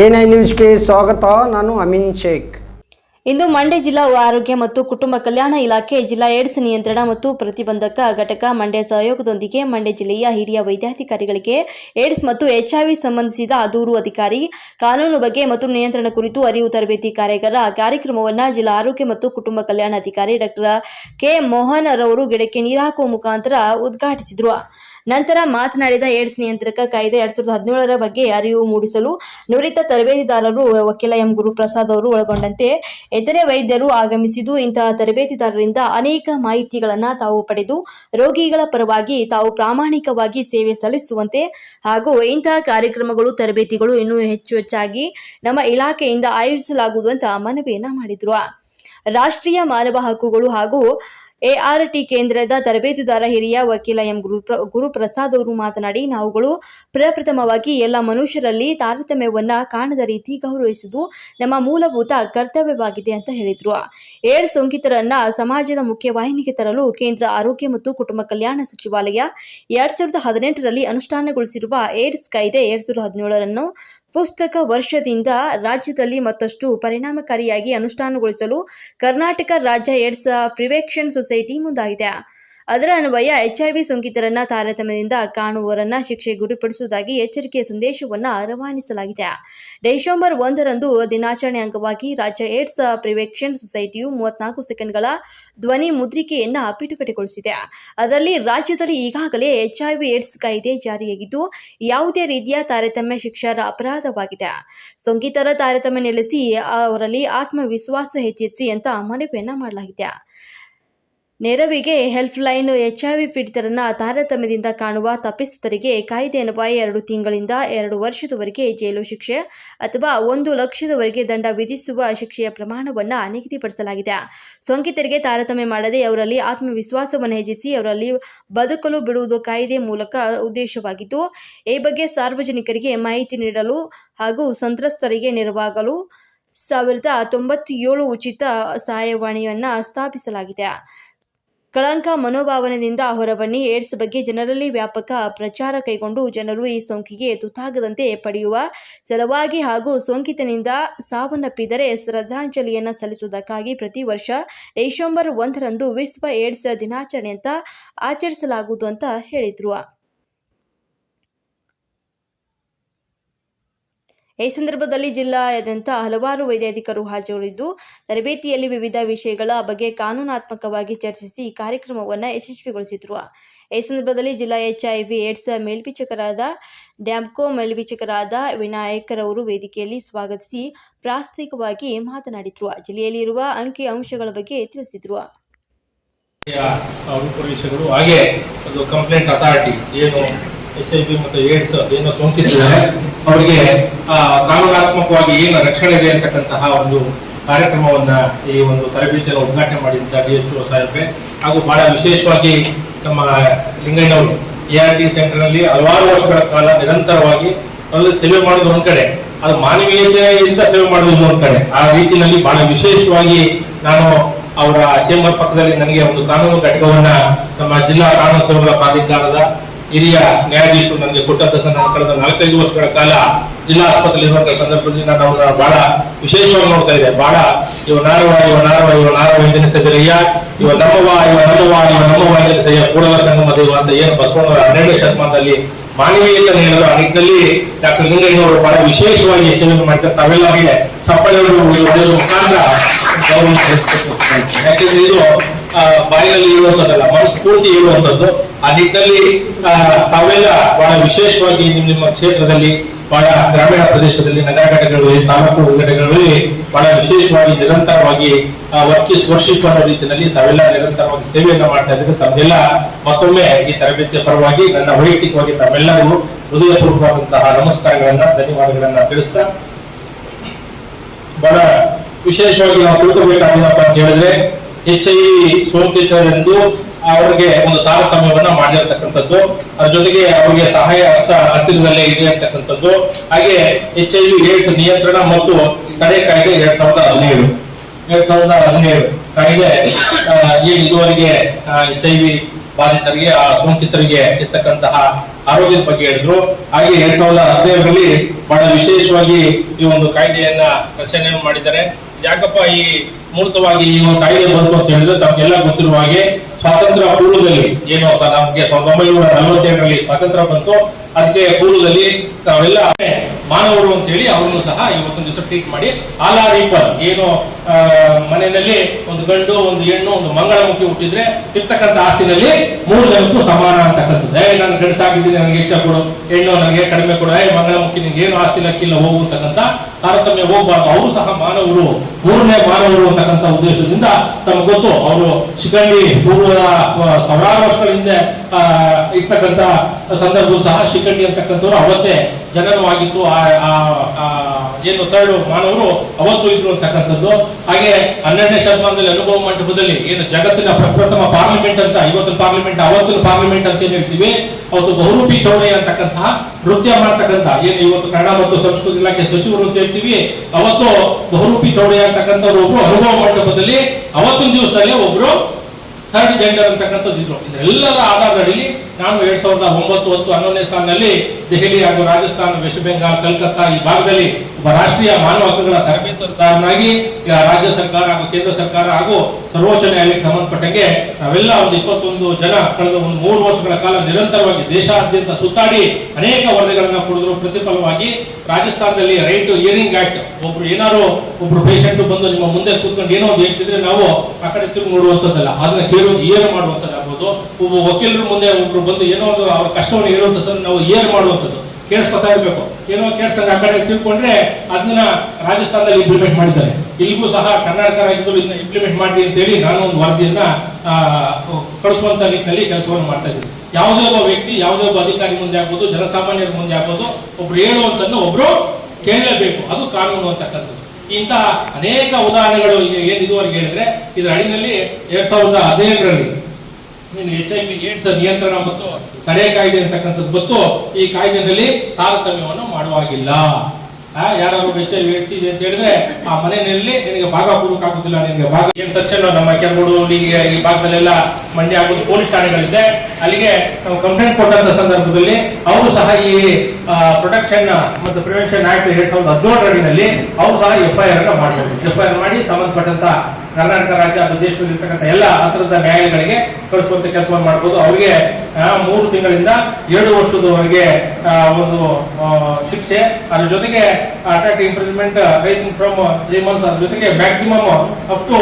N I ನ್ಯೂಸ್ಗೆ ಸ್ವಾಗತ. ನಾನು ಅಮಿನ್ ಶೇಖ್. ಇಂದು ಮಂಡ್ಯ ಜಿಲ್ಲಾ ಆರೋಗ್ಯ ಮತ್ತು ಕುಟುಂಬ ಕಲ್ಯಾಣ ಇಲಾಖೆ ಜಿಲ್ಲಾ ಏಡ್ಸ್ ನಿಯಂತ್ರಣ ಮತ್ತು ಪ್ರತಿಬಂಧಕ ಘಟಕ ಮಂಡ್ಯ ಸಹಯೋಗದೊಂದಿಗೆ ಮಂಡ್ಯ ಜಿಲ್ಲೆಯ ಹಿರಿಯ ವೈದ್ಯಾಧಿಕಾರಿಗಳಿಗೆ ಏಡ್ಸ್ ಮತ್ತು ಎಚ್ಐವಿ ಸಂಬಂಧಿಸಿದ ದೂರು ಅಧಿಕಾರಿ, ಕಾನೂನು ಬಗ್ಗೆ ಮತ್ತು ನಿಯಂತ್ರಣ ಕುರಿತು ಅರಿವು ತರಬೇತಿ ಕಾರ್ಯಾಗಾರ ಕಾರ್ಯಕ್ರಮವನ್ನು ಜಿಲ್ಲಾ ಆರೋಗ್ಯ ಮತ್ತು ಕುಟುಂಬ ಕಲ್ಯಾಣಾಧಿಕಾರಿ ಡಾಕ್ಟರ್ ಕೆ ಮೋಹನ್ ರವರು ಗಿಡಕ್ಕೆ ನೀರು ಹಾಕುವ ಮುಖಾಂತರ ಉದ್ಘಾಟಿಸಿದರು. ನಂತರ ಮಾತನಾಡಿದ ಏಡ್ಸ್ ನಿಯಂತ್ರಕ ಕಾಯ್ದೆ ಎರಡ್ ಸಾವಿರದ ಹದಿನೇಳರ ಬಗ್ಗೆ ಅರಿವು ಮೂಡಿಸಲು ನುರಿತ ತರಬೇತಿದಾರರು ವಕೀಲ ಎಂ ಗುರುಪ್ರಸಾದ್ ಅವರು ಒಳಗೊಂಡಂತೆ ಇತರೆ ವೈದ್ಯರು ಆಗಮಿಸಿದ್ದು ಇಂತಹ ತರಬೇತಿದಾರರಿಂದ ಅನೇಕ ಮಾಹಿತಿಗಳನ್ನು ತಾವು ಪಡೆದು ರೋಗಿಗಳ ಪರವಾಗಿ ತಾವು ಪ್ರಾಮಾಣಿಕವಾಗಿ ಸೇವೆ ಸಲ್ಲಿಸುವಂತೆ ಹಾಗೂ ಇಂತಹ ಕಾರ್ಯಕ್ರಮಗಳು, ತರಬೇತಿಗಳು ಇನ್ನೂ ಹೆಚ್ಚು ಹೆಚ್ಚಾಗಿ ನಮ್ಮ ಇಲಾಖೆಯಿಂದ ಆಯೋಜಿಸಲಾಗುವುದು ಅಂತ ಮನವಿಯನ್ನ ಮಾಡಿದ್ರು. ರಾಷ್ಟ್ರೀಯ ಮಾನವ ಹಕ್ಕುಗಳು ಹಾಗೂ ಎಆರ್ಟಿ ಕೇಂದ್ರದ ತರಬೇತುದಾರ ಹಿರಿಯ ವಕೀಲ ಎಂ ಗುರುಪ್ರ ಗುರುಪ್ರಸಾದ್ ಅವರು ಮಾತನಾಡಿ, ನಾವುಗಳು ಪ್ರಪ್ರಥಮವಾಗಿ ಎಲ್ಲ ಮನುಷ್ಯರಲ್ಲಿ ತಾರತಮ್ಯವನ್ನ ಕಾಣದ ರೀತಿ ಗೌರವಿಸುವುದು ನಮ್ಮ ಮೂಲಭೂತ ಕರ್ತವ್ಯವಾಗಿದೆ ಅಂತ ಹೇಳಿದ್ರು. ಏಡ್ಸ್ ಸೋಂಕಿತರನ್ನ ಸಮಾಜದ ಮುಖ್ಯವಾಹಿನಿಗೆ ತರಲು ಕೇಂದ್ರ ಆರೋಗ್ಯ ಮತ್ತು ಕುಟುಂಬ ಕಲ್ಯಾಣ ಸಚಿವಾಲಯ ಎರಡ್ ಸಾವಿರದ ಹದಿನೆಂಟರಲ್ಲಿ ಅನುಷ್ಠಾನಗೊಳಿಸಿರುವ ಏಡ್ಸ್ ಕಾಯ್ದೆ ಎರಡ್ ಸಾವಿರದ ಹದಿನೇಳರನ್ನು ಪುಸ್ತಕ ವರ್ಷದಿಂದ ರಾಜ್ಯದಲ್ಲಿ ಮತ್ತಷ್ಟು ಪರಿಣಾಮಕಾರಿಯಾಗಿ ಅನುಷ್ಠಾನಗೊಳಿಸಲು ಕರ್ನಾಟಕ ರಾಜ್ಯ ಏಡ್ಸ್ ಪ್ರಿವೆಕ್ಷನ್ ಸೊಸೈಟಿ ಮುಂದಾಗಿದೆ. ಅದರ ಅನ್ವಯ ಎಚ್ಐವಿ ಸೋಂಕಿತರನ್ನ ತಾರತಮ್ಯದಿಂದ ಕಾಣುವವರನ್ನ ಶಿಕ್ಷೆ ಗುರಿಪಡಿಸುವುದಾಗಿ ಎಚ್ಚರಿಕೆಯ ಸಂದೇಶವನ್ನ ರವಾನಿಸಲಾಗಿದೆ. ಡಿಸೆಂಬರ್ ಒಂದರಂದು ದಿನಾಚರಣೆ ಅಂಗವಾಗಿ ರಾಜ್ಯ ಏಡ್ಸ್ ಪ್ರಿವೆನ್ಷನ್ ಸೊಸೈಟಿಯು ಮೂವತ್ನಾಲ್ಕು ಸೆಕೆಂಡ್ಗಳ ಧ್ವನಿ ಮುದ್ರಿಕೆಯನ್ನ ಬಿಡುಗಡೆಗೊಳಿಸಿದೆ ಅದರಲ್ಲಿ ರಾಜ್ಯದಲ್ಲಿ ಈಗಾಗಲೇ ಎಚ್ಐವಿ ಏಡ್ಸ್ ಕಾಯ್ದೆ ಜಾರಿಯಾಗಿದ್ದು, ಯಾವುದೇ ರೀತಿಯ ತಾರತಮ್ಯ ಶಿಕ್ಷಾರ ಅಪರಾಧವಾಗಿದೆ. ಸೋಂಕಿತರ ತಾರತಮ್ಯ ನೆಲೆಸಿ ಅವರಲ್ಲಿ ಆತ್ಮವಿಶ್ವಾಸ ಹೆಚ್ಚಿಸಿ ಅಂತ ಮನವಿಯನ್ನ ಮಾಡಲಾಗಿದೆ. ನೆರವಿಗೆ ಹೆಲ್ಪ್ಲೈನ್ ವಿ ಪೀಡಿತರನ್ನ ತಾರತಮ್ಯದಿಂದ ಕಾಣುವ ತಪ್ಪಿಸ್ಥಿತರಿಗೆ ಕಾಯ್ದೆ ಅನ್ವಯ ಎರಡು ತಿಂಗಳಿಂದ ಎರಡು ವರ್ಷದವರೆಗೆ ಜೈಲು ಶಿಕ್ಷೆ ಅಥವಾ ಒಂದು ಲಕ್ಷದವರೆಗೆ ದಂಡ ವಿಧಿಸುವ ಶಿಕ್ಷೆಯ ಪ್ರಮಾಣವನ್ನು ನಿಗದಿಪಡಿಸಲಾಗಿದೆ. ಸೋಂಕಿತರಿಗೆ ತಾರತಮ್ಯ ಮಾಡದೆ ಅವರಲ್ಲಿ ಆತ್ಮವಿಶ್ವಾಸವನ್ನು ಹೆಚ್ಚಿಸಿ ಅವರಲ್ಲಿ ಬದುಕಲು ಬಿಡುವುದು ಕಾಯ್ದೆ ಮೂಲಕ ಉದ್ದೇಶವಾಗಿದ್ದು, ಈ ಬಗ್ಗೆ ಸಾರ್ವಜನಿಕರಿಗೆ ಮಾಹಿತಿ ನೀಡಲು ಹಾಗೂ ಸಂತ್ರಸ್ತರಿಗೆ ನೆರವಾಗಲು ಸಾವಿರದ ತೊಂಬತ್ತೇಳು ಉಚಿತ ಸಹಾಯವಾಣಿಯನ್ನು ಸ್ಥಾಪಿಸಲಾಗಿದೆ. ಕಳಂಕ ಮನೋಭಾವನೆಯಿಂದ ಹೊರಬನ್ನಿ. ಏಡ್ಸ್ ಬಗ್ಗೆ ಜನರಲ್ಲಿ ವ್ಯಾಪಕ ಪ್ರಚಾರ ಕೈಗೊಂಡು ಜನರು ಈ ಸೋಂಕಿಗೆ ತುತ್ತಾಗದಂತೆ ಪಡೆಯುವ ಸಲುವಾಗಿ ಹಾಗೂ ಸೋಂಕಿತನಿಂದ ಸಾವನ್ನಪ್ಪಿದರೆ ಶ್ರದ್ಧಾಂಜಲಿಯನ್ನು ಸಲ್ಲಿಸುವುದಕ್ಕಾಗಿ ಪ್ರತಿ ವರ್ಷ ಡಿಸೆಂಬರ್ ಒಂದರಂದು ವಿಶ್ವ ಏಡ್ಸ್ ದಿನಾಚರಣೆ ಅಂತ ಆಚರಿಸಲಾಗುವುದು ಅಂತ ಹೇಳಿದ್ರು. ಈ ಸಂದರ್ಭದಲ್ಲಿ ಜಿಲ್ಲಾದ್ಯಂತ ಹಲವಾರು ವೈದ್ಯಾಧಿಕರು ಹಾಜರಿದ್ದು, ತರಬೇತಿಯಲ್ಲಿ ವಿವಿಧ ವಿಷಯಗಳ ಬಗ್ಗೆ ಕಾನೂನಾತ್ಮಕವಾಗಿ ಚರ್ಚಿಸಿ ಕಾರ್ಯಕ್ರಮವನ್ನು ಯಶಸ್ವಿಗೊಳಿಸಿದ್ರು. ಈ ಸಂದರ್ಭದಲ್ಲಿ ಜಿಲ್ಲಾ ಎಚ್ ಐ ವಿ ಏಡ್ಸ್ ಮೇಲ್ವೀಕ್ಷಕರಾದ ಡ್ಯಾಂಕೋ ಮೇಲ್ವೀಕ್ಷಕರಾದ ವಿನಾಯಕರವರು ವೇದಿಕೆಯಲ್ಲಿ ಸ್ವಾಗತಿಸಿ ಪ್ರಾಸ್ತಿಕವಾಗಿ ಮಾತನಾಡಿದರು. ಜಿಲ್ಲೆಯಲ್ಲಿರುವ ಅಂಕಿ ಅಂಶಗಳ ಬಗ್ಗೆ ತಿಳಿಸಿದ್ರು. ಹಾಗೆ ಕಂಪ್ಲೇಂಟ್ ಅಥಾರಿಟಿ, ಏನು ಎಚ್ ಐ ವಿ ಮತ್ತು ಏಡ್ಸ್ ಏನೋ ಸೋಂಕಿಸಿದ್ದಾರೆ ಅವರಿಗೆ ಕಾನೂನಾತ್ಮಕವಾಗಿ ಏನು ರಕ್ಷಣೆ ಇದೆ ಅಂತಕ್ಕಂತಹ ಒಂದು ಕಾರ್ಯಕ್ರಮವನ್ನ ಈ ಒಂದು ತರಬೇತಿಯನ್ನು ಉದ್ಘಾಟನೆ ಮಾಡಿದ್ದ ಡಿ ಎಚ್ ಸಾಹೇಬ್ರೆ. ಹಾಗೂ ಬಹಳ ವಿಶೇಷವಾಗಿ ನಮ್ಮ ಲಿಂಗಣ್ಣವರು ಎ ಆರ್ ಟಿ ಸೆಂಟರ್ನಲ್ಲಿ ಹಲವಾರು ವರ್ಷಗಳ ಕಾಲ ನಿರಂತರವಾಗಿ ಸೇವೆ ಮಾಡೋದು ಒಂದ್ ಕಡೆ, ಅದು ಮಾನವೀಯತೆಯಿಂದ ಸೇವೆ ಮಾಡೋದು ಇನ್ನೊಂದ್ ಕಡೆ. ಆ ರೀತಿಯಲ್ಲಿ ಬಹಳ ವಿಶೇಷವಾಗಿ ನಾನು ಅವರ ಚೇಂಬರ್ ಪಕ್ಕದಲ್ಲಿ ನನಗೆ ಒಂದು ಕಾನೂನು ಘಟಕವನ್ನ ನಮ್ಮ ಜಿಲ್ಲಾ ಕಾನೂನು ಸೇವೆಗಳ ಪ್ರಾಧಿಕಾರದ ಹಿರಿಯ ನ್ಯಾಯಾಧೀಶರು ನನಗೆ ಕೊಟ್ಟಂತ ಸಂದರ್ಭ ಕಳೆದ ನಾಲ್ಕೈದು ವರ್ಷಗಳ ಕಾಲ ಜಿಲ್ಲಾ ಆಸ್ಪತ್ರೆಯಲ್ಲಿ ಇರುವಂತಹ ಸಂದರ್ಭದಲ್ಲಿ ನಾನು ಅವರ ಬಹಳ ವಿಶೇಷವಾಗಿ ನೋಡ್ತಾ ಇದ್ದೆ ಬಹಳ ಇವ ನಾರವ ಇವ ನಾರವ ಇವ ನಾರವ ಎಂದಿನ ಇವ ನಮ್ಮವ ಇವ ನಮ್ಮವ ಇವ ನಮ್ಮವ ಎಂದಿನ ಸಯ್ಯ ಕೂಡಲ ಸಂಗಮ ದೇವ ಅಂತ ಏನು ಬಸವಣ್ಣವರ ಹನ್ನೆರಡನೇ ಶತಮಾನದಲ್ಲಿ ಮಾನವೀಯತೆ ನೀಡಲು ಆ ನಿಟ್ಟಿನಲ್ಲಿ ಡಾಕ್ಟರ್ ಲಿಂಗಯ್ಯನವರು ಬಹಳ ವಿಶೇಷವಾಗಿ ಸೇವೆ ಮಾಡ್ತಾರೆ ಚಪ್ಪಳೆಗಳು ಹೊಡೆಯುವ ಮುಖಾಂತರ. ಯಾಕೆಂದ್ರೆ ಇದು ಆ, ಬಾಯಿನಲ್ಲಿ ಇರುವಂತದ್ದಲ್ಲ ಮನಸ್ಫೂರ್ತಿ ಇರುವಂತದ್ದು ಆ ನಿಟ್ಟಿನಲ್ಲಿ ತಾವೆಲ್ಲ ಬಹಳ ವಿಶೇಷವಾಗಿ ನಿಮ್ಮ ನಿಮ್ಮ ಕ್ಷೇತ್ರದಲ್ಲಿ ಬಹಳ ಗ್ರಾಮೀಣ ಪ್ರದೇಶದಲ್ಲಿ ನಗರ ಘಟಕಗಳಲ್ಲಿ ತಾಲೂಕು ಘಟಕಗಳಲ್ಲಿ ಬಹಳ ವಿಶೇಷವಾಗಿ ನಿರಂತರವಾಗಿ ವರ್ಕಿಸ್ ವರ್ಷಿಪ್ ಅನ್ನೋ ರೀತಿಯಲ್ಲಿ ತಾವೆಲ್ಲ ನಿರಂತರವಾಗಿ ಸೇವೆಯನ್ನ ಮಾಡ್ತಾ ಇದ್ರೆ ತಮ್ಮೆಲ್ಲ ಮತ್ತೊಮ್ಮೆ ಈ ತರಬೇತಿಯ ಪರವಾಗಿ ನನ್ನ ವೈಯಕ್ತಿಕವಾಗಿ ತಮ್ಮೆಲ್ಲರಿಗೂ ಹೃದಯಪೂರ್ವಕವಾದಂತಹ ನಮಸ್ಕಾರಗಳನ್ನ ಧನ್ಯವಾದಗಳನ್ನ ತಿಳಿಸ್ತಾ ಬಹಳ ವಿಶೇಷವಾಗಿ ನಾವು ತಿಳ್ಕೊಬೇಕಾಗಿಲ್ಲಪ್ಪ ಅಂತ ಹೇಳಿದ್ರೆ ಎಚ್ ಐ ಸೋಂಕಿತರೆಂದು ಅವರಿಗೆ ಒಂದು ತಾರತಮ್ಯವನ್ನ ಮಾಡಿರ್ತಕ್ಕಂಥದ್ದು. ಅದ್ರ ಜೊತೆಗೆ ಅವರಿಗೆ ಸಹಾಯ ಹಸ್ತ ಹತ್ತಿರದಲ್ಲೇ ಇದೆ ಅಂತಕ್ಕಂಥದ್ದು. ಹಾಗೆ ಎಚ್ ಐ ವಿ ಏಡ್ಸ್ ನಿಯಂತ್ರಣ ಮತ್ತು ತಡೆ ಕಾಯ್ದೆ ಎರಡ್ ಸಾವಿರದ ಹದಿನೇಳು. ಎರಡ್ ಸಾವಿರದ ಹದಿನೇಳು. ಕಾಯ್ದೆ ಏನು ಇದುವರೆಗೆ ಎಚ್ ಐ ವಿ ಬಾಧಿತರಿಗೆ, ಆ, ಸೋಂಕಿತರಿಗೆ ಇರ್ತಕ್ಕಂತಹ ಆರೋಗ್ಯದ ಬಗ್ಗೆ ಹೇಳಿದ್ರು. ಹಾಗೆ ಎರಡ್ ಸಾವಿರದ ಹದಿನೇಳರಲ್ಲಿ ಬಹಳ ವಿಶೇಷವಾಗಿ ಈ ಒಂದು ಕಾಯ್ದೆಯನ್ನ ರಚನೆ ಮಾಡಿದ್ದಾರೆ. ಯಾಕಪ್ಪ ಈ ಮೂರ್ತವಾಗಿ ಈ ಕಾಯ್ದೆ ಬಂತು ಅಂತ ಹೇಳಿದ್ರೆ ತಮಗೆಲ್ಲ ಗೊತ್ತಿರುವ ಹಾಗೆ ಸ್ವಾತಂತ್ರ್ಯ ಪೂರ್ವದಲ್ಲಿ ಏನು ನಮ್ಗೆ ಸಾವಿರದ ಒಂಬೈನೂರ ನಲವತ್ತೆರಡರಲ್ಲಿ ಸ್ವಾತಂತ್ರ್ಯ ಬಂತು. ಅದಕ್ಕೆ ಪೂರ್ವದಲ್ಲಿ ತಾವೆಲ್ಲ ಮಾನವರು ಅಂತ ಹೇಳಿ ಅವರನ್ನು ಸಹ ಇವತ್ತೊಂದು ದಿವಸ ಟ್ರೀಟ್ ಮಾಡಿ. ಆಲ್ ಏನು ಮನೆಯಲ್ಲಿ ಒಂದು ಗಂಡು, ಒಂದು ಹೆಣ್ಣು, ಒಂದು ಮಂಗಳಮುಖಿ ಹುಟ್ಟಿದ್ರೆ ಇರ್ತಕ್ಕಂಥ ಆಸ್ತಿನಲ್ಲಿ ಮೂರು ಜನಕ್ಕೂ ಸಮಾನ ಅಂತಕ್ಕಂಥದ್ದು. ಏ ನಾನು ಗಂಡಸಾಗಿದ್ದೀನಿ ನನಗೆ ಹೆಚ್ಚ ಕೊಡು. ಹೆಣ್ಣು ನನಗೆ ಕಡಿಮೆ ಕೊಡು. ಏ, ಮಂಗಳಮುಖಿ ನಿನ್ಗೆ ಏನು ಆಸ್ತಿ ಲಕ್ಕಿಲ್ಲ ಹೋಗು ಅಂತಕ್ಕಂಥ ತಾರತಮ್ಯ ಹೋಗಬಾರ್ದು. ಅವರು ಸಹ ಮಾನವರು, ಮೂರನೇ ಮಾನವರು ಅಂತಕ್ಕಂಥ ಉದ್ದೇಶದಿಂದ ತಮಗೆ ಗೊತ್ತು. ಅವರು ಶಿಖಂಡಿ, ಪೂರ್ವದ ಸಾವಿರಾರು ವರ್ಷಗಳ ಹಿಂದೆ ಆ, ಸಂದರ್ಭ ಸಹ ಶಿಖಂಡಿ ಅಂತಕ್ಕಂಥವ್ರು ಅವತ್ತೇ ಜನನವಾಗಿತ್ತು. ಏನು ತರಳು ಮಾನವರು ಅವತ್ತು ಇದ್ರು ಅಂತಕ್ಕಂಥದ್ದು. ಹಾಗೆ ಹನ್ನೆರಡನೇ ಶತಮಾನದಲ್ಲಿ ಅನುಭವ ಮಂಟಪದಲ್ಲಿ ಏನು ಜಗತ್ತಿನ ಪ್ರಪ್ರಥಮ ಪಾರ್ಲಿಮೆಂಟ್ ಅಂತ ಇವತ್ತಿನ ಪಾರ್ಲಿಮೆಂಟ್ ಅವತ್ತಿನ ಪಾರ್ಲಿಮೆಂಟ್ ಅಂತ ಏನ್ ಹೇಳ್ತೀವಿ. ಅವತ್ತು ಬಹುರೂಪಿ ಚೌಡೆ ಅಂತಕ್ಕಂತಹ ನೃತ್ಯ ಮಾಡ್ತಕ್ಕಂಥ ಏನು ಇವತ್ತು ಕನ್ನಡ ಮತ್ತು ಸಂಸ್ಕೃತಿ ಇಲಾಖೆ ಸಚಿವರು ಅಂತ ಹೇಳ್ತೀವಿ. ಅವತ್ತು ಬಹುರೂಪಿ ಚೌಡೆ ಅಂತಕ್ಕಂಥವ್ರು ಒಬ್ರು ಅನುಭವ ಮಂಟಪದಲ್ಲಿ ಅವತ್ತಿನ ದಿವಸದಲ್ಲಿ ಒಬ್ರು ಥರ್ಡ್ ಜೆಂಡರ್ ಅಂತಕ್ಕಂಥದ್ದು ಇದ್ರು. ಇದೆಲ್ಲರ ಆಧಾರದಲ್ಲಿ ಅಡಿಯಲ್ಲಿ ನಾನು ಎರಡ್ ಸಾವಿರದ ಒಂಬತ್ತು ಹತ್ತು ಹನ್ನೊಂದನೇ ಸಾಲಿನಲ್ಲಿ ದೆಹಲಿ ಹಾಗೂ ರಾಜಸ್ಥಾನ, ವೆಸ್ಟ್ ಬೆಂಗಾಲ್, ಕಲ್ಕತ್ತಾ ಈ ಭಾಗದಲ್ಲಿ ಒಬ್ಬ ರಾಷ್ಟ್ರೀಯ ಮಾನವ ಹಕ್ಕುಗಳ ತರಬೇತುದಾರನಾಗಿ ರಾಜ್ಯ ಸರ್ಕಾರ ಹಾಗೂ ಕೇಂದ್ರ ಸರ್ಕಾರ ಹಾಗೂ ಸರ್ವೋಚ್ಚ ನ್ಯಾಯಾಲಯಕ್ಕೆ ಸಂಬಂಧಪಟ್ಟಂಗೆ ನಾವೆಲ್ಲ ಒಂದು ಇಪ್ಪತ್ತೊಂದು ಜನ ಕಳೆದ ಒಂದು ಮೂರು ವರ್ಷಗಳ ಕಾಲ ನಿರಂತರವಾಗಿ ದೇಶಾದ್ಯಂತ ಸುತ್ತಾಡಿ ಅನೇಕ ವರದಿಗಳನ್ನ ಕೊಡಿದ್ರು. ಪ್ರತಿಫಲವಾಗಿ ರಾಜಸ್ಥಾನದಲ್ಲಿ ರೈಟ್ ಇಯರಿಂಗ್ ಆಕ್ಟ್ ಒಬ್ರು ಏನಾರು ಒಬ್ರು ಪೇಷಂಟ್ ಬಂದು ನಿಮ್ಮ ಮುಂದೆ ಕೂತ್ಕೊಂಡು ಏನೋ ಒಂದು ಹೇಳ್ತಿದ್ರೆ ನಾವು ಆ ಕಡೆ ತಿರುಗಿ ನೋಡುವಂಥದ್ದಲ್ಲ. ಅದನ್ನ ಕೇಳುವುದು ಇಯರ್ ಮಾಡುವಂಥದ್ದಾಗ್ಬೋದು. ಒಬ್ಬ ವಕೀಲರ ಮುಂದೆ ಒಬ್ರು ಬಂದು ಏನೋ ಒಂದು ಅವ್ರ ಕಷ್ಟವನ್ನು ಹೇಳುವಂಥ ಸರ್, ನಾವು ಏರ್ ಮಾಡುವಂಥದ್ದು. ಕೇಳಿಸ್ಕೊತಾ ಇರಬೇಕು. ಏನೋ ಕೇಳ್ತಾರೆ, ಆ ಕಡೆ ತಿಳ್ಕೊಂಡ್ರೆ ಅದನ್ನ ರಾಜಸ್ಥಾನದಲ್ಲಿ ಇಂಪ್ಲಿಮೆಂಟ್ ಮಾಡಿದ್ದಾರೆ. ಇಲ್ಲಿಗೂ ಸಹ ಕರ್ನಾಟಕ ರಾಜ್ಯದಲ್ಲೂ ಇದನ್ನ ಇಂಪ್ಲಿಮೆಂಟ್ ಮಾಡಿ ಅಂತ ಹೇಳಿ ನಾನು ಒಂದು ವರದಿಯನ್ನ ಕಳಿಸುವಂತ ನಿಟ್ಟಿನಲ್ಲಿ ಕೆಲಸವನ್ನು ಮಾಡ್ತಾ ಇದ್ದೀನಿ. ಯಾವುದೇ ಒಬ್ಬ ವ್ಯಕ್ತಿ, ಯಾವುದೇ ಒಬ್ಬ ಅಧಿಕಾರಿ ಮುಂದೆ ಆಗ್ಬೋದು, ಜನಸಾಮಾನ್ಯರ ಮುಂದೆ ಆಗ್ಬೋದು, ಒಬ್ರು ಹೇಳುವಂತದ್ದು ಒಬ್ರು ಕೇಳಲೇಬೇಕು. ಅದು ಕಾನೂನು ಅಂತಕ್ಕಂಥದ್ದು. ಇಂತಹ ಅನೇಕ ಉದಾಹರಣೆಗಳು ಈಗ ಏನು ಇದುವರೆಗೆ ಹೇಳಿದ್ರೆ, ಇದರ ಅಡಿನಲ್ಲಿ ಎರಡ್ ಸಾವಿರದ ಹದಿನೇಳರಲ್ಲಿ ಎಚ್ ಐ ವಿ ಏಡ್ಸ್ ನಿಯಂತ್ರಣ ಮತ್ತು ತಡೆ ಕಾಯ್ದೆ ಅಂತಕ್ಕಂಥದ್ದು ಗೊತ್ತು, ಈ ಕಾಯ್ದೆಯಲ್ಲಿ ತಾರತಮ್ಯವನ್ನು ಮಾಡುವಾಗಿಲ್ಲ. ಯಾರು ಎಚ್ ಐ ವಿ ಏಡ್ಸ್ ಇದೆ ಅಂತ ಹೇಳಿದ್ರೆ ಆ ಮನೆಯಲ್ಲಿ ನಿನಗೆ ಭಾಗ ಕೊಡೋಕ್ಕಾಗುದಿಲ್ಲ ನಿನಗೆ ಭಾಗ ಏನ್ ಸೆಕ್ಷನ್ ನಮ್ಮ ಕೆಂಗೂಡು ಈ ಭಾಗದಲ್ಲೆಲ್ಲ ಮಂಡ್ಯ ಆಗೋದು ಪೊಲೀಸ್ ಠಾಣೆಗಳಿದೆ. ಅಲ್ಲಿಗೆ ನಾವು ಕಂಪ್ಲೇಂಟ್ ಕೊಟ್ಟಂತ ಸಂದರ್ಭದಲ್ಲಿ ಅವರು ಸಹ ಈ ಪ್ರೊಟೆಕ್ಷನ್ ಮತ್ತು ಪ್ರಿವೆನ್ಷನ್ ಆಕ್ಟ್ ಎರಡ್ ಸಾವಿರದ ಹದಿನೇಳರಲ್ಲಿ ಅವರು ಸಹ ಎಫ್ ಐ ಆರ್ ಅನ್ನ ಮಾಡಬಹುದು ಎಫ್ ಐ ಆರ್ ಮಾಡಿ ಸಂಬಂಧಪಟ್ಟಂತ ಕರ್ನಾಟಕ ರಾಜ್ಯ ಮಧ್ಯೇಶ್ವರ ಇರ್ತಕ್ಕಂಥ ಎಲ್ಲ ಹತ್ರದ ನ್ಯಾಯಾಲಯಗಳಿಗೆ ಕಳಿಸುವಂತ ಕೆಲಸವನ್ನು ಮಾಡಬಹುದು ಅವರಿಗೆ ಮೂರು ತಿಂಗಳಿಂದ ಏಳು ವರ್ಷದವರೆಗೆ ಒಂದು ಶಿಕ್ಷೆ, ಅದ್ರ ಜೊತೆಗೆ attack imprisonment rising from three months ಅದ್ರ ಜೊತೆಗೆ ಮ್ಯಾಕ್ಸಿಮಮ್ ಅಪ್ ಟು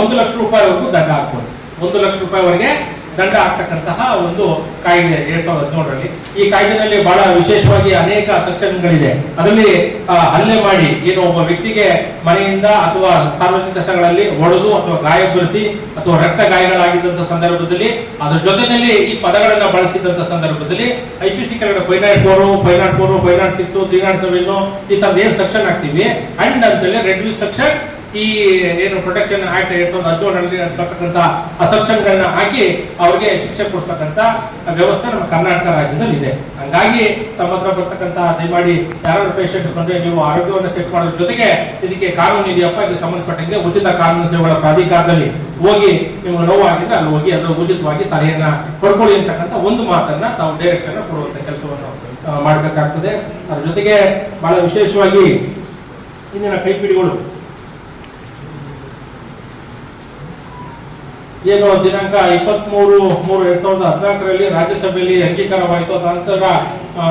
ಒಂದು ಲಕ್ಷ ರೂಪಾಯಿವರೆಗೂ ದಂಡ ಹಾಕ್ಬೋದು. ಒಂದು ಲಕ್ಷ ರೂಪಾಯಿವರೆಗೆ ದಂಡ ಆಗ್ತಕ್ಕಂತಹ ಒಂದು ಕಾಯ್ದೆ ಎರಡ್ ಸಾವಿರದ ಹದಿನೇಳರಲ್ಲಿ. ಈ ಕಾಯ್ದೆನಲ್ಲಿ ಬಹಳ ವಿಶೇಷವಾಗಿ ಅನೇಕ ಸೆಕ್ಷನ್ಗಳಿದೆ. ಅದರಲ್ಲಿ ಹಲ್ಲೆ ಮಾಡಿ ಏನು ಒಬ್ಬ ವ್ಯಕ್ತಿಗೆ ಮನೆಯಿಂದ ಅಥವಾ ಸಾರ್ವಜನಿಕ ಸ್ಥಳಗಳಲ್ಲಿ ಹೊಡೆದು ಅಥವಾ ಗಾಯಗೊಳಿಸಿ ಅಥವಾ ರಕ್ತ ಗಾಯಗಳಾಗಿದ್ದಂತ ಸಂದರ್ಭದಲ್ಲಿ, ಅದ್ರ ಜೊತೆಯಲ್ಲಿ ಈ ಪದಗಳನ್ನು ಬಳಸಿದಂತ ಸಂದರ್ಭದಲ್ಲಿ ಐ ಪಿ ಸಿ ಕೆಳಗಡೆ five nought four five nought four five nought six three nought seven ಈ ತರದ ಏನ್ ಸೆಕ್ಷನ್ ಹಾಕ್ತಿವಿ? ಅಂಡ್ ಅಂತೇಳಿ ರೆಡ್ ಸೆಕ್ಷನ್ ಈ ಏನು ಪ್ರೊಟೆಕ್ಷನ್ ಆಕ್ಟ್ ಎರಡ್ ಸಾವಿರದ ಹದಿನೇಳರಲ್ಲಿ ಬರ್ತಕ್ಕಂಥ ಆ ಸೆಕ್ಷನ್ಗಳನ್ನ ಹಾಕಿ ಅವ್ರಿಗೆ ಶಿಕ್ಷೆ ಕೊಡ್ತಕ್ಕಂಥ ವ್ಯವಸ್ಥೆ ನಮ್ಮ ಕರ್ನಾಟಕ ರಾಜ್ಯದಲ್ಲಿ ಇದೆ ಹಂಗಾಗಿ ತಮ್ಮ ಹತ್ರ ಬರ್ತಕ್ಕಂಥ ದಯಮಾಡಿ ಯಾರಾದ್ರೂ ಪೇಷಂಟ್ ಬಂದ್ರೆ ನೀವು ಆರೋಗ್ಯವನ್ನು ಚೆಕ್ ಮಾಡೋದ್ರ ಜೊತೆಗೆ ಇದಕ್ಕೆ ಕಾನೂನು ಇದೆಯಪ್ಪ ಇದಕ್ಕೆ ಸಂಬಂಧಪಟ್ಟಂತೆ ಉಚಿತ ಕಾನೂನು ಸೇವೆಗಳ ಪ್ರಾಧಿಕಾರದಲ್ಲಿ ಹೋಗಿ ನೋವು ಆಗಿದ್ರೆ ಅಲ್ಲಿ ಹೋಗಿ ಅದರ ಉಚಿತವಾಗಿ ಸಲಹೆಯನ್ನ ಪಡ್ಕೊಳ್ಳಿ ಅಂತಕ್ಕಂಥ ಒಂದು ಮಾತನ್ನ ತಾವು ಡೈರೆಕ್ಷನ್ ಕೊಡುವಂತ ಕೆಲಸವನ್ನು ಮಾಡ್ಬೇಕಾಗ್ತದೆ. ಅದ್ರ ಜೊತೆಗೆ ಬಹಳ ವಿಶೇಷವಾಗಿ ಇಂದಿನ ಕೈಪಿಡಿಗಳು ಏನು ದಿನಾಂಕ ಇಪ್ಪತ್ಮೂರು, ಮೂರು ಎರಡ್ ಸಾವಿರದ ಹದಿನಾಲ್ಕರಲ್ಲಿ ರಾಜ್ಯಸಭೆಯಲ್ಲಿ ಅಂಗೀಕಾರವಾಯಿತು. ನಂತರ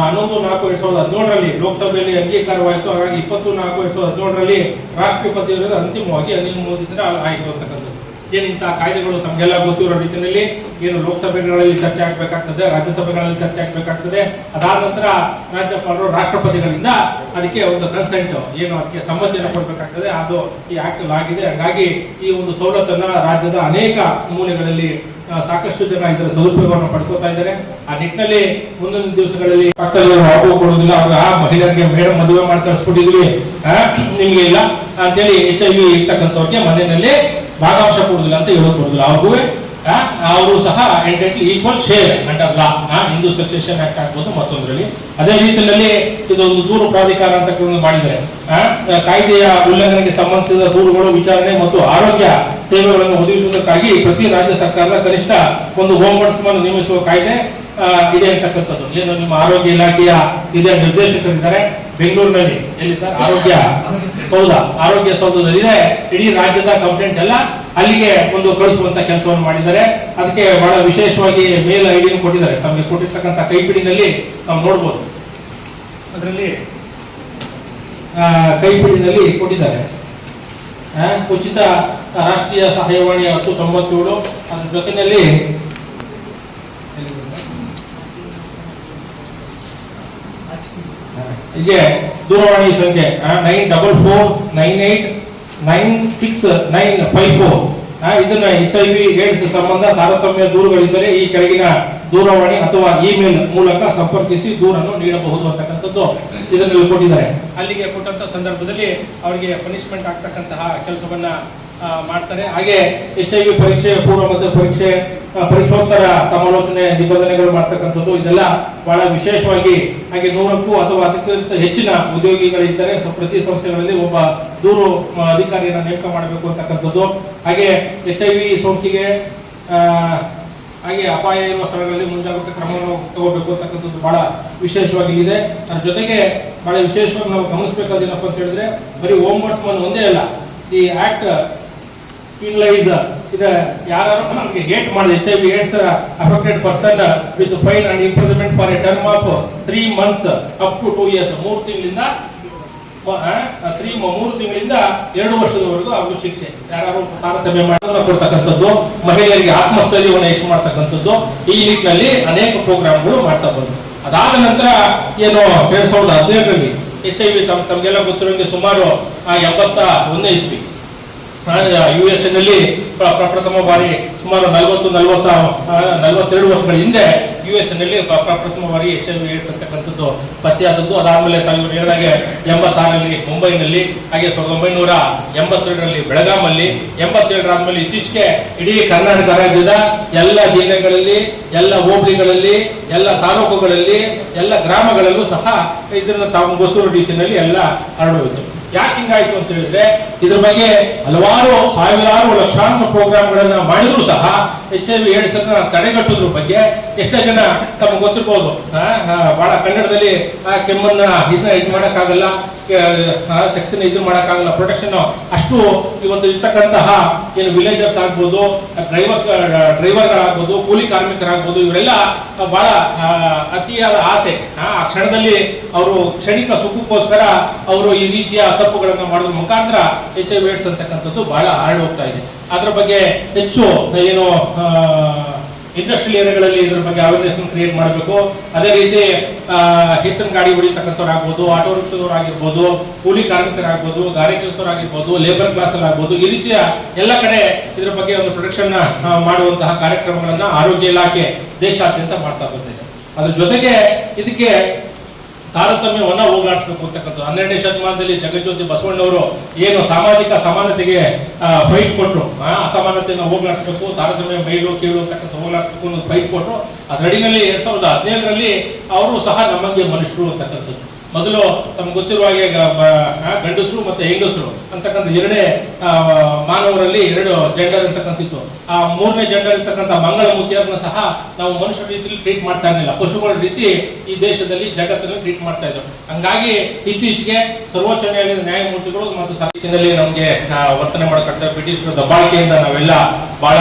ಹನ್ನೊಂದು, ನಾಲ್ಕು, ಎರಡ್ ಸಾವಿರದ ಹದಿನೇಳರಲ್ಲಿ ಲೋಕಸಭೆಯಲ್ಲಿ ಅಂಗೀಕಾರವಾಯಿತು. ಹಾಗಾಗಿ ಇಪ್ಪತ್ತು, ನಾಲ್ಕು, ಎರಡ್ ಸಾವಿರದ ಹದಿನೇಳರಲ್ಲಿ ರಾಷ್ಟ್ರಪತಿಯವರಿಂದ ಅಂತಿಮವಾಗಿ ಅನುಮೋದಿಸಿದ್ರೆ ಆಯಿತು ಅಂತಕ್ಕಂಥದ್ದು ಏನು ಇಂತಹ ಕಾಯ್ದೆಗಳು ತಮಗೆಲ್ಲ ಗೊತ್ತಿರೋ ರೀತಿಯಲ್ಲಿ ಏನು ಲೋಕಸಭೆಗಳಲ್ಲಿ ಚರ್ಚೆ ಆಗಬೇಕಾಗ್ತದೆ, ರಾಜ್ಯಸಭೆಗಳಲ್ಲಿ ಚರ್ಚೆ ಆಗಬೇಕಾಗ್ತದೆ. ಅದಾದ ನಂತರ ರಾಜ್ಯಪಾಲರು ರಾಷ್ಟ್ರಪತಿಗಳಿಂದ ಅದಕ್ಕೆ ಒಂದು ಕನ್ಸೆಂಟ್ ಏನು ಅದಕ್ಕೆ ಸಮ್ಮತಿಯನ್ನು ಕೊಡಬೇಕಾಗ್ತದೆ. ಅದು ಈ ಆಕ್ಟ್ ಆಗಿದೆ. ಹಾಗಾಗಿ ಈ ಒಂದು ಸವಲತ್ತನ್ನ ರಾಜ್ಯದ ಅನೇಕ ಮೂಲೆಗಳಲ್ಲಿ ಸಾಕಷ್ಟು ಜನ ಇದರ ಸದುಪಯೋಗವನ್ನು ಪಡ್ಕೋತಾ ಇದ್ದಾರೆ. ಆ ನಿಟ್ಟಿನಲ್ಲಿ ಮುಂದಿನ ದಿವಸಗಳಲ್ಲಿ ಆಟೋ ಕೊಡೋದಿಲ್ಲ ಅವ್ರಿಗೆ ಆ ಮಹಿಳೆಯರಿಗೆ, ಮೇಡಮ್, ಮದುವೆ ಮಾಡಿ ಕಳಿಸ್ಬಿಟ್ಟಿದ್ವಿ ನಿಮ್ಗೆ ಇಲ್ಲ. ಅಂತೇಳಿ ಎಚ್ ಐ ವಿ ಇರ್ತಕ್ಕಂಥವ್ರಿಗೆ ಮನೆಯಲ್ಲಿ ಭಾಗಾಂಶ ಕೊಡುದಿಲ್ಲ ಅಂತ ಹೇಳೋದು ಕೊಡುದಿಲ್ಲ. ಅವ್ರಿಗೂ ಅವರು ಸಹ ಎಂಟೆಂಟ್ಲಿ equal share under law Hindu succession act ಆಗ್ಬೋದು ಮತ್ತೊಂದರಲ್ಲಿ. ಅದೇ ರೀತಿಯಲ್ಲಿ ಇದೊಂದು ದೂರು ಪ್ರಾಧಿಕಾರ ಅಂತ ಮಾಡಿದರೆ ಕಾಯ್ದೆಯ ಉಲ್ಲಂಘನೆಗೆ ಸಂಬಂಧಿಸಿದ ದೂರುಗಳು, ವಿಚಾರಣೆ ಮತ್ತು ಆರೋಗ್ಯ ಸೇವೆಗಳನ್ನು ಒದಗಿಸುವುದಕ್ಕಾಗಿ ಪ್ರತಿ ರಾಜ್ಯ ಸರ್ಕಾರದ ಕನಿಷ್ಠ ಒಂದು ಹೋಮ್ ನೇಮಿಸುವ ಕಾಯ್ದೆ ಇದೆ ಅಂತಕ್ಕಂಥದ್ದು. ಏನು ನಿಮ್ಮ ಆರೋಗ್ಯ ಇಲಾಖೆಯ ಇದೆ ನಿರ್ದೇಶಕರಿದ್ದಾರೆ. ಬೆಂಗಳೂರಿನಲ್ಲಿ. ಎಲ್ಲಿ ಸರ್? ಆರೋಗ್ಯ ಸೌಧ. ಆರೋಗ್ಯ ಸೌಧದಲ್ಲಿ ಇದೆ. ಇಡೀ ರಾಜ್ಯದ ಕಂಪ್ಲೇಂಟ್ ಎಲ್ಲ ಅಲ್ಲಿಗೆ ಒಂದು ಕಳಿಸುವಂತ ಕೆಲಸವನ್ನು ಮಾಡಿದ್ದಾರೆ. ಅದಕ್ಕೆ ಬಹಳ ವಿಶೇಷವಾಗಿ ಮೇಲ್ ಐಡಿಯನ್ನು ಕೊಟ್ಟಿದ್ದಾರೆ. ತಮಗೆ ಕೊಟ್ಟಿರ್ತಕ್ಕಂಥ ಕೈಪಿಡಿನಲ್ಲಿ ನಾವು ನೋಡ್ಬೋದು. ಅದರಲ್ಲಿ ಕೈಪಿಡಿನಲ್ಲಿ ಕೊಟ್ಟಿದ್ದಾರೆ. ಉಚಿತ ರಾಷ್ಟ್ರೀಯ ಸಹಾಯವಾಣಿ ಹತ್ತು ತೊಂಬತ್ತೇಳು. ಅದ್ರ ಜೊತೆಯಲ್ಲಿ ಹೀಗೆ ದೂರವಾಣಿ ಸಂಖ್ಯೆ nine double four nine eight nine six nine five four ಇದನ್ನ ಎಚ್ ಐ ವಿ ಏಡ್ಸ್ ಸಂಬಂಧ ತಾರತಮ್ಯ ದೂರುಗಳಿದ್ದರೆ ಈ ಕೆಳಗಿನ ದೂರವಾಣಿ ಅಥವಾ ಇಮೇಲ್ ಮೂಲಕ ಸಂಪರ್ಕಿಸಿ ದೂರನ್ನು ನೀಡಬಹುದು ಅಂತಕ್ಕಂಥದ್ದು ಇದರಲ್ಲಿ ಕೊಟ್ಟಿದ್ದಾರೆ. ಅಲ್ಲಿಗೆ ಕೊಟ್ಟಂತ ಸಂದರ್ಭದಲ್ಲಿ ಅವರಿಗೆ ಪನಿಷ್ಮೆಂಟ್ ಆಗ್ತಕ್ಕಂತಹ ಕೆಲಸವನ್ನ ಮಾಡ್ತಾರೆ. ಹಾಗೆ ಎಚ್ ಐ ವಿ ಪರೀಕ್ಷೆ, ಪೂರ್ವ ಮತ್ತು ಪರೀಕ್ಷೆ ಪರೀಕ್ಷೋತ್ತರ ಸಮಾಲೋಚನೆ, ನಿಬಂಧನೆಗಳು ಮಾಡ್ತಕ್ಕಂಥದ್ದು, ಇದೆಲ್ಲ ಬಹಳ ವಿಶೇಷವಾಗಿ ಹಾಗೆ ನೂರಕ್ಕೂ ಅಥವಾ ಅದಕ್ಕಿಂತ ಹೆಚ್ಚಿನ ಉದ್ಯೋಗಿಗಳಿದ್ದರೆ ಪ್ರತಿ ಸಂಸ್ಥೆಗಳಲ್ಲಿ ಒಬ್ಬ ದೂರು ಅಧಿಕಾರಿಯನ್ನು ನೇಮಕ ಮಾಡಬೇಕು ಅಂತಕ್ಕಂಥದ್ದು. ಹಾಗೆ ಎಚ್ ಐ ವಿ ಸೋಂಕಿಗೆ ಹಾಗೆ ಅಪಾಯ ಇರುವ ಸ್ಥಳಗಳಲ್ಲಿ ಮುಂಜಾಗ್ರತಾ ಕ್ರಮವನ್ನು ತಗೋಬೇಕು ಅಂತಕ್ಕಂಥದ್ದು ಬಹಳ ವಿಶೇಷವಾಗಿ ಇದೆ. ಅದ್ರ ಜೊತೆಗೆ ಬಹಳ ವಿಶೇಷವಾಗಿ ನಾವು ಗಮನಿಸಬೇಕಾದೇನಪ್ಪ ಅಂತ ಹೇಳಿದ್ರೆ, ಬರೀ ಹೋಮ್ ಒಂದೇ ಅಲ್ಲ, ಈ ಆಕ್ಟ್ ಪೀನಲೈಸ್ ಇದು ಯಾರು ನಮಗೆ ಹೇಟ್ ಮಾಡಿದ H I V AIDS affected person with fine and improvement for a term of three months up to two years ಮೂರು ತಿಂಗಳಿಂದ ತ್ರೀ ಮೂರು ತಿಂಗಳಿಂದ ಎರಡು ವರ್ಷದವರೆಗೂ ಅವರು ಶಿಕ್ಷೆ. ಯಾರು ತಾರತಮ್ಯ ಮಾಡೋದನ್ನ ಕೊಡ್ತಕ್ಕಂಥದ್ದು, ಮಹಿಳೆಯರಿಗೆ ಆತ್ಮಸ್ಥೈರ್ಯವನ್ನು ಹೆಚ್ಚು ಮಾಡ್ತಕ್ಕಂಥದ್ದು, ಈ ನಿಟ್ಟಿನಲ್ಲಿ ಅನೇಕ ಪ್ರೋಗ್ರಾಮ್ಗಳು ಮಾಡ್ತಾ ಬಂದ್ರು ಅದಾದ ನಂತರ ಏನು ಎರಡ್ ಸಾವಿರದ ಹದಿನೇಳರಲ್ಲಿ ಎಚ್ ಐ ವಿ ತಮ್, ತಮಗೆಲ್ಲ ಗೊತ್ತಿರೋಂಗೆ ಸುಮಾರು ಎಂಬತ್ತ ಒಂದೇ ಇಸ್ವಿ. ಯು ಎಸ್ನಲ್ಲಿ ಪ್ರಪ್ರಥಮ ಪ್ರ- ಪ್ರಥಮ ಬಾರಿ ಸುಮಾರು ನಲವತ್ತು, ನಲವತ್ತ ನಲವತ್ತೆರಡು ವರ್ಷಗಳ ಹಿಂದೆ ಯು ಎಸ್ನಲ್ಲಿ ಪ್ರ- ಪ್ರ- ಪ್ರಥಮ ಬಾರಿ ಎಚ್ ಐ ವಿ ಏಡ್ಸ್ ಅಂತಕ್ಕಂಥದ್ದು ಪತ್ತೆಯಾದದ್ದು. ಅದಾದ್ಮೇಲೆ ತಾವು ಹೇಳಿದಾಗೆ ಎಂಬತ್ತಾರರಲ್ಲಿ ಮುಂಬೈನಲ್ಲಿ, ಹಾಗೆ ಸಾವಿರದ ಒಂಬೈನೂರ ಎಂಬತ್ತೆರಡರಲ್ಲಿ ಬೆಳಗಾಮಲ್ಲಿ ಎಂಬತ್ತೇಳರಾದ್ಮೇಲೆ ಇತ್ತೀಚೆಗೆ ಇಡೀ ಕರ್ನಾಟಕ ರಾಜ್ಯದ ಎಲ್ಲ ಜಿಲ್ಲೆಗಳಲ್ಲಿ, ಎಲ್ಲ ಹೋಬಳಿಗಳಲ್ಲಿ, ಎಲ್ಲ ತಾಲೂಕುಗಳಲ್ಲಿ, ಎಲ್ಲ ಗ್ರಾಮಗಳಲ್ಲೂ ಸಹ ಇದನ್ನು ತಾವು ಗೊತ್ತಿರೋ ರೀತಿಯಲ್ಲಿ ಎಲ್ಲ ಹರಡೋಯ್ತು ಯಾಕೆ ಹಿಂಗಾಯ್ತು ಅಂತ ಹೇಳಿದ್ರೆ, ಇದ್ರ ಬಗ್ಗೆ ಹಲವಾರು, ಸಾವಿರಾರು ಲಕ್ಷಾಂತರ ಪ್ರೋಗ್ರಾಮ್ಗಳನ್ನ ಮಾಡಿದ್ರು ಸಹ ಎಚ್ ಐ ವಿ ಏಡ್ಸ್ ಅನ್ನ ತಡೆಗಟ್ಟೋದ್ರ ಬಗ್ಗೆ ಎಷ್ಟೋ ಜನ ತಮಗೆ ಗೊತ್ತಿರ್ಬೋದು. ಬಹಳ ಕನ್ನಡದಲ್ಲಿ ಆ ಕೆಮ್ಮನ್ನ ಇದನ್ನ ಇದು ಮಾಡಕ್ಕಾಗಲ್ಲ. ಸೆಕ್ಷನ್ ಇದು ಮಾಡೋಕ್ಕಾಗಲ್ಲ. ಪ್ರೊಟೆಕ್ಷನ್ ಅಷ್ಟು ಇವತ್ತು ಇರ್ತಕ್ಕಂತಹ ಏನು ವಿಲೇಜರ್ಸ್ ಆಗ್ಬೋದು ಡ್ರೈವರ್ಸ್ ಡ್ರೈವರ್ಗಳಾಗ್ಬೋದು ಕೂಲಿ ಕಾರ್ಮಿಕರಾಗ್ಬೋದು, ಇವರೆಲ್ಲ ಬಹಳ ಅತಿಯಾದ ಆಸೆ. ಆ ಕ್ಷಣದಲ್ಲಿ ಅವರು ಕ್ಷಣಿಕ ಸುಖಕ್ಕೋಸ್ಕರ ಅವರು ಈ ರೀತಿಯ ತಪ್ಪುಗಳನ್ನು ಮಾಡೋದ್ರ ಮುಖಾಂತರ ಎಚ್ ಐ ವಿ ಏಡ್ಸ್ ಅಂತಕ್ಕಂಥದ್ದು ಬಹಳ ಹರಡೋಗ್ತಾ ಇದೆ. ಅದರ ಬಗ್ಗೆ ಹೆಚ್ಚು ಏನು ಇಂಡಸ್ಟ್ರಿಯಲ್ ಏರಿಯಾಗಳಲ್ಲಿ ಇದ್ರ ಬಗ್ಗೆ ಅವೇರ್ನೆಸ್ ಕ್ರಿಯೇಟ್ ಮಾಡಬೇಕು. ಅದೇ ರೀತಿ ಹೆಚ್ಚಿನ ಗಾಡಿ ಹೊಡಿತಕ್ಕಂಥವ್ರು ಆಗ್ಬೋದು ಆಟೋ ರಿಕ್ಷಾದವ್ರು ಆಗಿರ್ಬೋದು ಕೂಲಿ ಕಾರ್ಮಿಕರಾಗ್ಬೋದು ಗಾರೆ ಕೆಲಸವರಾಗಿರ್ಬೋದು ಲೇಬರ್ ಕ್ಲಾಸ್ ಆಗ್ಬೋದು, ಈ ರೀತಿಯ ಎಲ್ಲ ಕಡೆ ಇದ್ರ ಬಗ್ಗೆ ಒಂದು ಪ್ರೊಡಕ್ಷನ್ ಮಾಡುವಂತಹ ಕಾರ್ಯಕ್ರಮಗಳನ್ನ ಆರೋಗ್ಯ ಇಲಾಖೆ ದೇಶಾದ್ಯಂತ ಮಾಡ್ತಾ ಬಂದಿದೆ. ಅದ್ರ ಜೊತೆಗೆ ಇದಕ್ಕೆ ತಾರತಮ್ಯವನ್ನ ಹೋಗಲಾಡಿಸಬೇಕು ಅಂತಕ್ಕಂಥ ಹನ್ನೆರಡನೇ ಶತಮಾನದಲ್ಲಿ ಜಗಜ್ಯೋತಿ ಬಸವಣ್ಣವರು ಏನು ಸಾಮಾಜಿಕ ಸಮಾನತೆಗೆ ಫೈಟ್ ಕೊಟ್ಟರು ಅಸಮಾನತೆಯನ್ನು ಹೋಗಲಾಡಿಸಬೇಕು, ತಾರತಮ್ಯ ಮೈಲು ಕೀಳು ಅಂತಕ್ಕಂಥ ಹೋಗಲಾಡಿಸ್ಬೇಕು ಅನ್ನೋದು ಫೈಟ್ ಕೊಟ್ಟರು ಅದರಡಿನಲ್ಲಿ ಎರಡ್ ಸಾವಿರದ ಹದಿನೇಳರಲ್ಲಿ ಅವರು ಸಹ ನಮಗೆ ಮನುಷ್ಯರು ಅಂತಕ್ಕಂಥದ್ದು. ಮೊದಲು ತಮ್ಗೆ ಗೊತ್ತಿರುವ ಹಾಗೆ ಗಂಡಸರು ಮತ್ತೆ ಹೆಂಗಸರು ಅಂತಕ್ಕಂಥ ಎರಡೇ ಮಾನವರಲ್ಲಿ ಎರಡು ಜೆಂಡರ್ ಇರ್ತಕ್ಕಂಥಿತ್ತು ಆ ಮೂರನೇ ಜೆಂಡರ್ ಇರ್ತಕ್ಕಂಥ ಮಂಗಳ ಮುಖಿಯರನ್ನ ಸಹ ನಾವು ಮನುಷ್ಯರ ರೀತಿಯಲ್ಲಿ ಟ್ರೀಟ್ ಮಾಡ್ತಾ ಇರಲಿಲ್ಲ. ಪಶುಗಳ ರೀತಿ ಈ ದೇಶದಲ್ಲಿ ಜಗತ್ತನ್ನು ಟ್ರೀಟ್ ಮಾಡ್ತಾ ಇದ್ರು. ಹಂಗಾಗಿ ಇತ್ತೀಚೆಗೆ ಸರ್ವೋಚ್ಚ ನ್ಯಾಯಾಲಯದ ನ್ಯಾಯಮೂರ್ತಿಗಳು ಮತ್ತು ಸಾಹಿತ್ಯದಲ್ಲಿ ನಮಗೆ ವರ್ತನೆ ಮಾಡಕ್ಕಂಥ ಬ್ರಿಟಿಷರ ದಬ್ಬಾಳಿಕೆಯಿಂದ ನಾವೆಲ್ಲ ಬಹಳ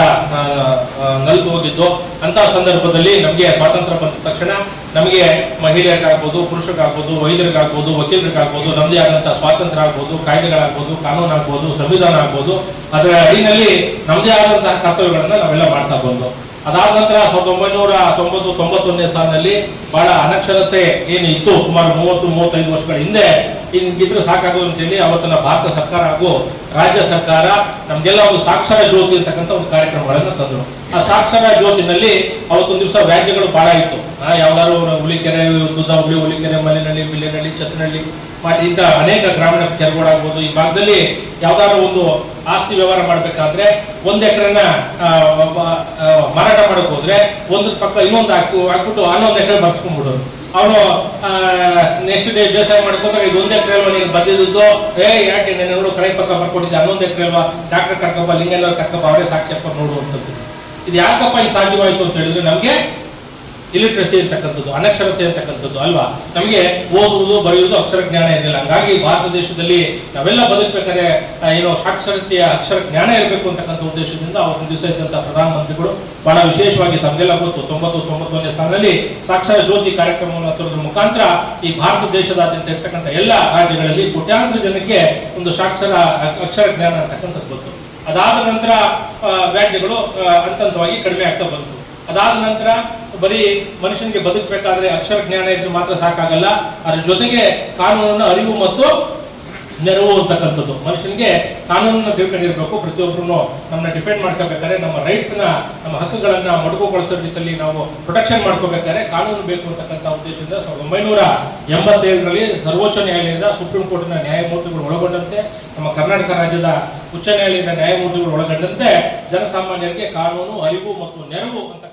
ನಲ್ಪು ಆ, ಹೋಗಿದ್ದು. ಅಂತ ಸಂದರ್ಭದಲ್ಲಿ ನಮಗೆ ಸ್ವಾತಂತ್ರ್ಯ ಬಂದ ತಕ್ಷಣ ನಮಗೆ ಮಹಿಳೆಯರಿಗಾಗ್ಬೋದು ಪುರುಷರಿಗಾಗ್ಬೋದು ವೈದ್ಯರಿಗಾಗ್ಬೋದು ವಕೀಲರಿಗಾಗ್ಬೋದು ನಮ್ದೇ ಆದಂತಹ ಸ್ವಾತಂತ್ರ್ಯ ಆಗ್ಬೋದು, ಕಾಯ್ದೆಗಳಾಗ್ಬೋದು ಕಾನೂನು ಆಗ್ಬೋದು ಸಂವಿಧಾನ ಆಗ್ಬೋದು, ಅದರ ಅಡಿನಲ್ಲಿ ನಮ್ಮದೇ ಆದಂತಹ ಕರ್ತವ್ಯಗಳನ್ನ ನಾವೆಲ್ಲ ಮಾಡ್ತಾ ಬಂದು. ಅದಾದ ನಂತರ ಸಾವಿರದ ಒಂಬೈನೂರ ತೊಂಬತ್ತು, ತೊಂಬತ್ತೊಂದನೇ ಸಾಲಿನಲ್ಲಿ ಬಹಳ ಅನಕ್ಷರತೆ ಏನು ಇತ್ತು, ಸುಮಾರು ಮೂವತ್ತು, ಮೂವತ್ತೈದು ವರ್ಷಗಳ ಹಿಂದೆ ಹಿಂಗಿದ್ರೆ ಸಾಕಾಗೋದು ಅಂತೇಳಿ ಅವತ್ತಿನ ಭಾರತ ಸರ್ಕಾರ ಹಾಗೂ ರಾಜ್ಯ ಸರ್ಕಾರ ನಮ್ಗೆಲ್ಲ ಒಂದು ಸಾಕ್ಷರ ಜ್ಯೋತಿ ಅಂತಕ್ಕಂಥ ಒಂದು ಕಾರ್ಯಕ್ರಮಗಳನ್ನು ತಂದರು. ಆ ಸಾಕ್ಷರ ಜ್ಯೋತಿನಲ್ಲಿ ಅವತ್ತೊಂದು ದಿವಸ ವ್ಯಾಜ್ಯಗಳು ಆ, ಯಾವ್ದಾದ್ರು ಹುಲಿಕೆರೆ ದುದ್ದ ಹುಬ್ಳಿ ಹುಲಿಕೆರೆ ಮಲೆನಹಳ್ಳಿ ಬಿಲ್ಲೆನಹಳ್ಳಿ ಚತ್ರನಳ್ಳಿ ಮಾಡಿ ಇಂಥ ಅನೇಕ ಗ್ರಾಮೀಣ ಕೆರೆಗಳಾಗ್ಬೋದು ಈ ಭಾಗದಲ್ಲಿ ಯಾವ್ದಾದ್ರು ಒಂದು ಆಸ್ತಿ ವ್ಯವಹಾರ ಮಾಡಬೇಕಾದ್ರೆ ಒಂದ್ ಎಕರೆನ ಮಾರಾಟ ಮಾಡಕ್ ಹೋದ್ರೆ ಒಂದ್ರ ಪಕ್ಕ ಇನ್ನೊಂದು ಹಾಕು ಹಾಕ್ಬಿಟ್ಟು ಹನ್ನೊಂದು ಎಕರೆ ಬರ್ಸ್ಕೊಂಡ್ಬಿಡೋರು. ಅವನು ನೆಕ್ಸ್ಟ್ ಡೇ ಬೇಸಾಯ ಮಾಡ್ಕೊಂಡಾಗ ಇದು ಒಂದೇ ಎಕರೆ ನೀನು ಬಂದಿದ್ದು ಏ, ಯಾಕೆ ನೋಡು ಕಡೆ ಪಕ್ಕ ಬರ್ಕೊಟ್ಟಿದ್ದೆ ಹನ್ನೊಂದು ಎಕರೆ ಅಲ್ವಾ ಡಾಕ್ಟರ್ ಕರ್ಕಪ್ಪ ಲಿಂಗಲ್ಲವ್ರು ಕರ್ಕಪ್ಪ ಅವರೇ ಸಾಕ್ಷಿಯಪ್ಪ ನೋಡುವಂಥದ್ದು ಇದು ಯಾಕಪ್ಪ ಇದು ಸಾಧ್ಯವಾಯಿತು ಅಂತ ಹೇಳಿದ್ರೆ? ನಮ್ಗೆ ಇಲಿಟ್ರಸಿ ಅಂತಕ್ಕಂಥದ್ದು, ಅನಕ್ಷರತೆ ಅಂತಕ್ಕಂಥದ್ದು ಅಲ್ವಾ? ನಮಗೆ ಓದುವುದು, ಬರೆಯುವುದು ಅಕ್ಷರ ಜ್ಞಾನ ಇರಲಿಲ್ಲ. ಹಂಗಾಗಿ ಭಾರತ ದೇಶದಲ್ಲಿ ನಾವೆಲ್ಲ ಬದುಕಬೇಕಾದ್ರೆ ಏನು ಸಾಕ್ಷರತೆಯ ಅಕ್ಷರ ಜ್ಞಾನ ಇರಬೇಕು ಅಂತಕ್ಕಂಥ ಉದ್ದೇಶದಿಂದ ಅವತ್ತು ದಿವಸ ಇದ್ದಂಥ ಪ್ರಧಾನಮಂತ್ರಿಗಳು ಬಹಳ ವಿಶೇಷವಾಗಿ ತಮಗೆಲ್ಲ ಗೊತ್ತು. ತೊಂಬತ್ತು ತೊಂಬತ್ತೊಂದನೇ ಸ್ಥಾನದಲ್ಲಿ ಸಾಕ್ಷರ ಜ್ಯೋತಿ ಕಾರ್ಯಕ್ರಮವನ್ನು ತರೋದ್ರ ಮುಖಾಂತರ ಈ ಭಾರತ ದೇಶದಾದ್ಯಂತ ಇರ್ತಕ್ಕಂಥ ಎಲ್ಲ ರಾಜ್ಯಗಳಲ್ಲಿ ಕೋಟ್ಯಾಂತರ ಜನಕ್ಕೆ ಒಂದು ಸಾಕ್ಷರ ಅಕ್ಷರ ಜ್ಞಾನ ಅಂತಕ್ಕಂಥದ್ದು ಗೊತ್ತು. ಅದಾದ ನಂತರ ವ್ಯಾಜ್ಯಗಳು ಹಂತವಾಗಿ ಕಡಿಮೆ ಆಗ್ತಾ ಬಂತು. ಅದಾದ ನಂತರ ಬರೀ ಮನುಷ್ಯನಿಗೆ ಬದುಕಬೇಕಾದ್ರೆ ಅಕ್ಷರ ಜ್ಞಾನ ಇದ್ರೆ ಮಾತ್ರ ಸಾಕಾಗಲ್ಲ. ಅದ್ರ ಜೊತೆಗೆ ಕಾನೂನನ್ನು ಅರಿವು ಮತ್ತು ನೆರವು ಅಂತಕ್ಕಂಥದ್ದು. ಮನುಷ್ಯನಿಗೆ ಕಾನೂನನ್ನು ತಿಳ್ಕೊಂಡಿರ್ಬೇಕು. ಪ್ರತಿಯೊಬ್ಬರು ನಮ್ಮನ್ನ ಡಿಫೆಂಡ್ ಮಾಡ್ಕೋಬೇಕಾದ್ರೆ ನಮ್ಮ ರೈಟ್ಸ್ನ ನಮ್ಮ ಹಕ್ಕುಗಳನ್ನ ಮೊಟಕುಗೊಳಿಸೋ ರೀತಿಯಲ್ಲಿ ನಾವು ಪ್ರೊಟೆಕ್ಷನ್ ಮಾಡ್ಕೋಬೇಕಾದ್ರೆ ಕಾನೂನು ಬೇಕು ಅಂತಕ್ಕಂಥ ಉದ್ದೇಶದಿಂದ ಸಾವಿರದ ಒಂಬೈನೂರ ಎಂಬತ್ತೇಳರಲ್ಲಿ ಸರ್ವೋಚ್ಚ ನ್ಯಾಯಾಲಯದ ಸುಪ್ರೀಂ ಕೋರ್ಟ್ನ ನ್ಯಾಯಮೂರ್ತಿಗಳು ಒಳಗೊಂಡಂತೆ, ನಮ್ಮ ಕರ್ನಾಟಕ ರಾಜ್ಯದ ಉಚ್ಚ ನ್ಯಾಯಾಲಯದ ನ್ಯಾಯಮೂರ್ತಿಗಳು ಒಳಗೊಂಡಂತೆ, ಜನಸಾಮಾನ್ಯರಿಗೆ ಕಾನೂನು, ಅರಿವು ಮತ್ತು ನೆರವು ಅಂತ